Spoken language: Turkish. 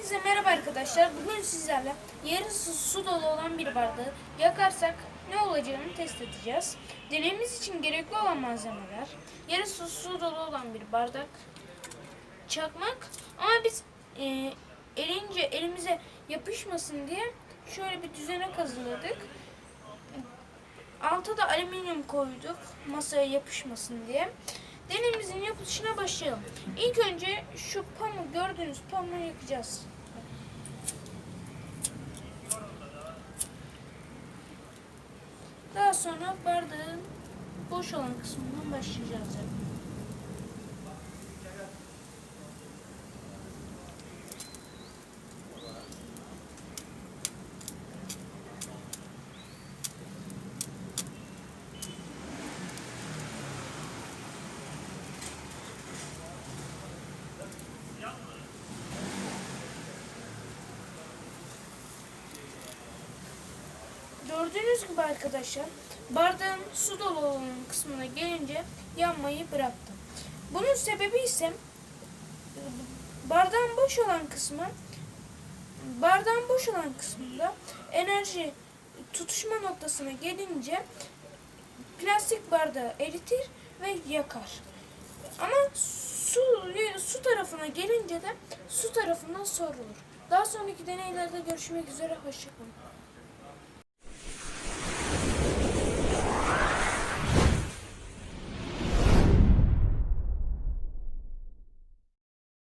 Hepinize merhaba arkadaşlar. Bugün sizlerle yarısı su dolu olan bir bardağı yakarsak ne olacağını test edeceğiz. Deneyimiz için gerekli olan malzemeler yarısı su dolu olan bir bardak, çakmak ama biz e, erince elimize yapışmasın diye şöyle bir düzene hazırladık. Alta da alüminyum koyduk masaya yapışmasın diye. Deneyimizin yapılışına başlayalım. İlk önce şu pamuk gördüğünüz pamuğu yakacağız. Daha sonra bardağın boş olan kısmından başlayacağız. Gördüğünüz gibi arkadaşlar bardağın su dolu olan kısmına gelince yanmayı bıraktı. Bunun sebebi ise bardağın boş olan kısmı bardağın boş olan kısmında enerji tutuşma noktasına gelince plastik bardağı eritir ve yakar. Ama su su tarafına gelince de su tarafından sorulur. Daha sonraki deneylerde görüşmek üzere. Hoşçakalın.